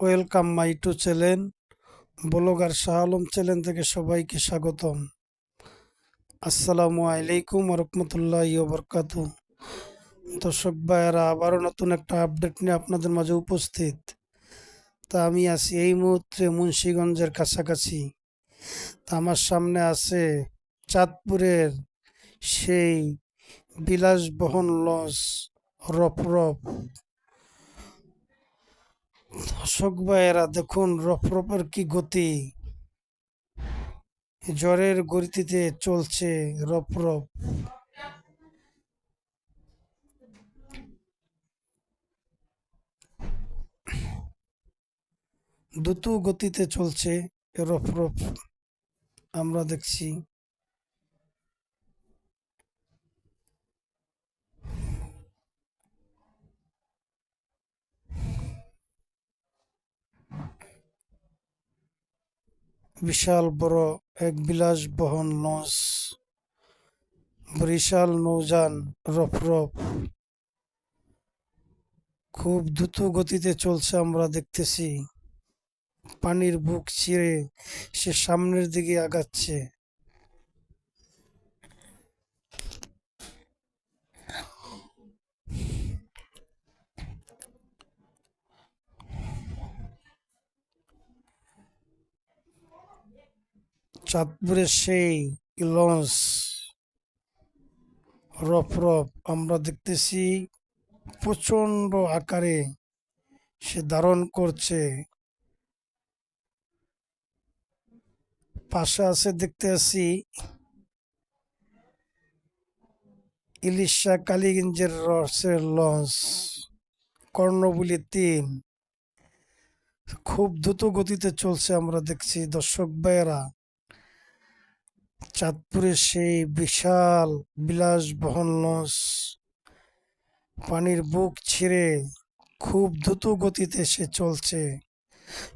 Welcome my to channel, blogger Shah Alam channel থেকে সবাইকে স্বাগতম। আসসালামু আলাইকুম রহমতুল্লাহ বরকাত দর্শক ভাইয়েরা, আবারও নতুন একটা আপডেট নিয়ে আপনাদের মাঝে উপস্থিত। তা আমি আছি এই মুহূর্তে মুন্সীগঞ্জের কাছাকাছি। তা আমার সামনে আছে চাঁদপুরের সেই বিলাসবহন লঞ্চ রপ রপ দর্শক ভাইয়েরা, দেখুন রফরফের কি গতি। জ্বরের গতিতে চলছে রফরফ দ্রুত গতিতে চলছে রফরফ আমরা দেখছি। বিশাল বড় এক বিলাস বহন লঞ্চ বিশাল নৌযান রফরফ খুব দ্রুত গতিতে চলছে আমরা দেখতেছি। পানির বুক চিরে সে সামনের দিকে আগাচ্ছে। চাঁদপুরের সেই লঞ্চ রফ রফ আমরা দেখতেছি প্রচণ্ড আকারে সে ধারণ করছে। পাশে আছে দেখতে আছি ইলিশা কালীগঞ্জের রসের লঞ্চ কর্ণবুলি তিন। খুব দ্রুত গতিতে চলছে আমরা দেখছি। দর্শক ভাইয়েরা চাঁদপুরের সেই বিশাল বিলাসবহন লঞ্চ। পানির বুক ছিঁড়ে খুব দ্রুত গতিতে সে চলছে।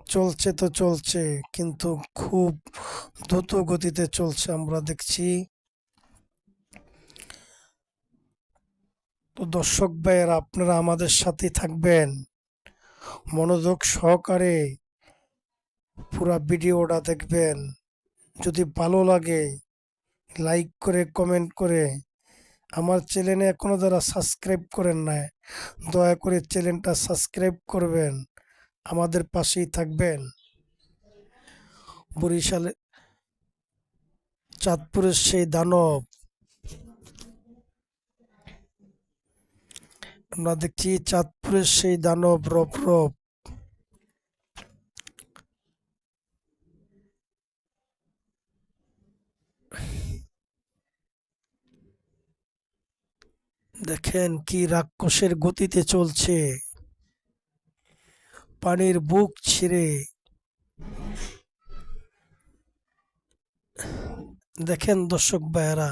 চলছে তো চলছে, কিন্তু খুব দ্রুত গতিতে চলছে আমরা দেখছি। তো দর্শক ভাইয়েরা, আপনারা আমাদের সাথে থাকবেন। মনোযোগ সহকারে পুরা ভিডিওটা দেখবেন। যদি ভালো লাগে লাইক করে কমেন্ট করে, আমার চ্যানেলে এখনও যারা সাবস্ক্রাইব করেন না দয়া করে চ্যানেলটা সাবস্ক্রাইব করবেন। আমাদের পাশেই থাকবেন। বরিশালে চাঁদপুরের সেই দানব। আমরা দেখছি চাঁদপুরের সেই দানব রপ রপ দেখেন কি রাক্ষসের গতিতে চলছে। পানির বুক ছিঁড়ে। দেখেন দর্শক ভাইয়েরা।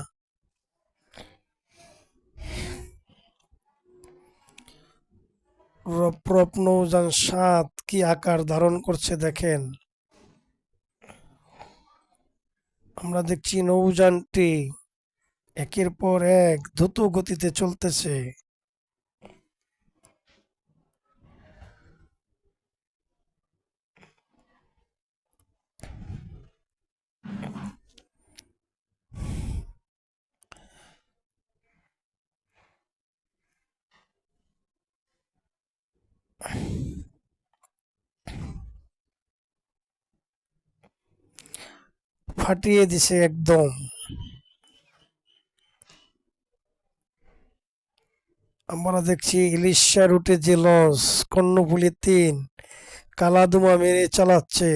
রপ্রপ নৌযান সাত কি আকার ধারণ করছে দেখেন। আমরা দেখছি নৌযানটি একের পর এক দ্রুত গতিতে চলতেছে। ফাটিয়ে দিছে একদম। আমরা দেখছি ইলিশা রুটে যে লঞ্চ কর্ণফুলি তিন কালাদুমা মেরে চালাচ্ছে।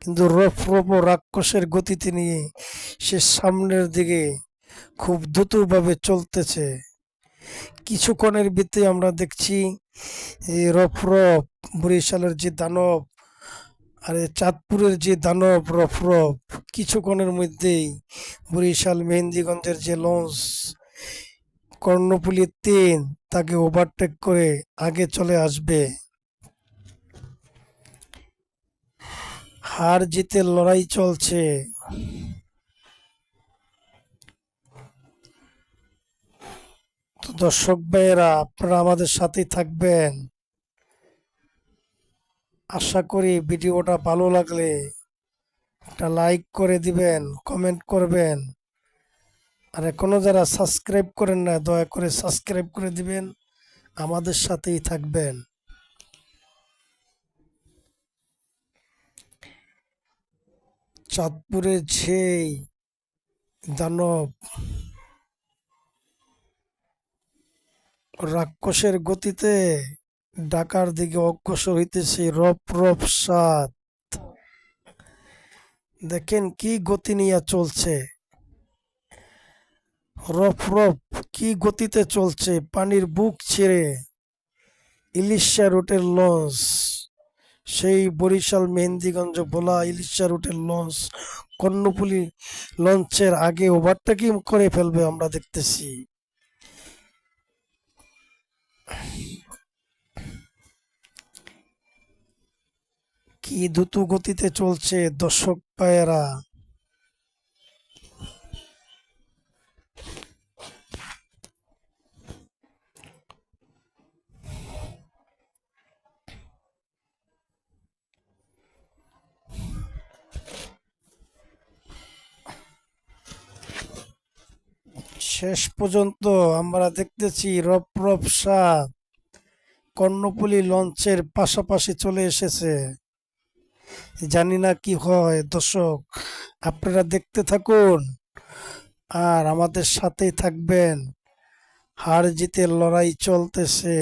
কিন্তু রফ রফ রাক্ষসের গতিতে নিয়ে সে সামনের দিকে খুব দ্রুতভাবে চলতেছে। কিছুক্ষণের ভিতরে আমরা দেখছি রফ রফ, বরিশালের যে দানব, আর চাঁদপুরের যে দানব রফ রফ, কিছুক্ষণের মধ্যেই বরিশাল মেহেন্দিগঞ্জের যে লঞ্চ কর্ণফুলি তিন তাকে ওভারটেক করে আগে চলে আসবে। হার জিতে লড়াই চলছে। তো দর্শক ভাইয়েরা, আপনারা আমাদের সাথেই থাকবেন। আশা করি ভিডিওটা ভালো লাগলে একটা লাইক করে দিবেন কমেন্ট করবেন। আর এখনও যারা সাবস্ক্রাইব করেন না, দয়া করে সাবস্ক্রাইব করে দিবেন। আমাদের সাথেই থাকবেন। চাঁদপুরের সেই দানব রাক্ষসের গতিতে ডাকার দিকে অগ্রসর হইতেছে রপ রপ সাত। দেখেন কি গতি নিয়ে চলছে। রফ রফ, কি গতিতে চলছে? পানির বুক ছেড়ে ইলিশা রুটের লঞ্চ। সেই বরিশাল মেহেন্দিগঞ্জ ভোলা ইলিশা রুটের লঞ্চ। কর্ণপুলি লঞ্চের আগে ওভারটেকিং করে ফেলবে আমরা দেখতেছি। কি দ্রুত গতিতে চলছে দর্শক পায়েরা শেষ পর্যন্ত আমরা দেখতেছি রপ রপ সাত কর্ণপুলি লঞ্চের পাশাপাশি চলে এসেছে। জানি না কি হয়। দর্শক, আপনারা দেখতে থাকুন আর আমাদের সাথেই থাকবেন। হার জিতের লড়াই চলতেছে।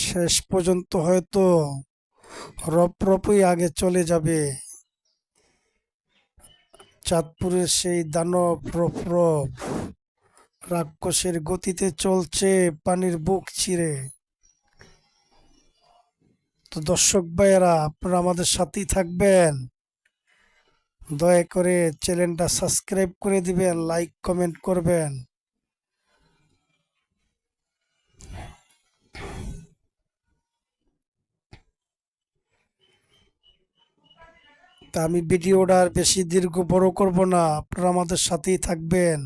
শেষ পর্যন্ত হয়তো রপ রপই আগে চলে যাবে। চাঁদপুরের সেই দানব রপ রপ রাক্ষসের গতিতে চলছে পানির বুক চিরে। তো দর্শক ভাইয়েরা, আপনারা আমাদের সাথেই থাকবেন। দয়া করে চ্যানেলটা সাবস্ক্রাইব করে দিবেন, লাইক, কমেন্ট করবেন। তা আমি ভিডিওটা আর বেশি দীর্ঘ বড় করব না। আপনারা আমাদের সাথেই থাকবেন।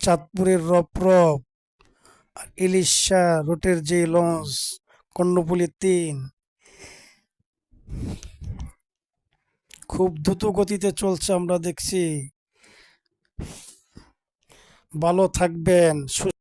চাঁদপুরের রপ রপ আর ইলিশা রুটের যে লঞ্চ, কর্ণফুলি তিন। খুব দ্রুত গতিতে চলছে আমরা দেখছি। ভালো থাকবেন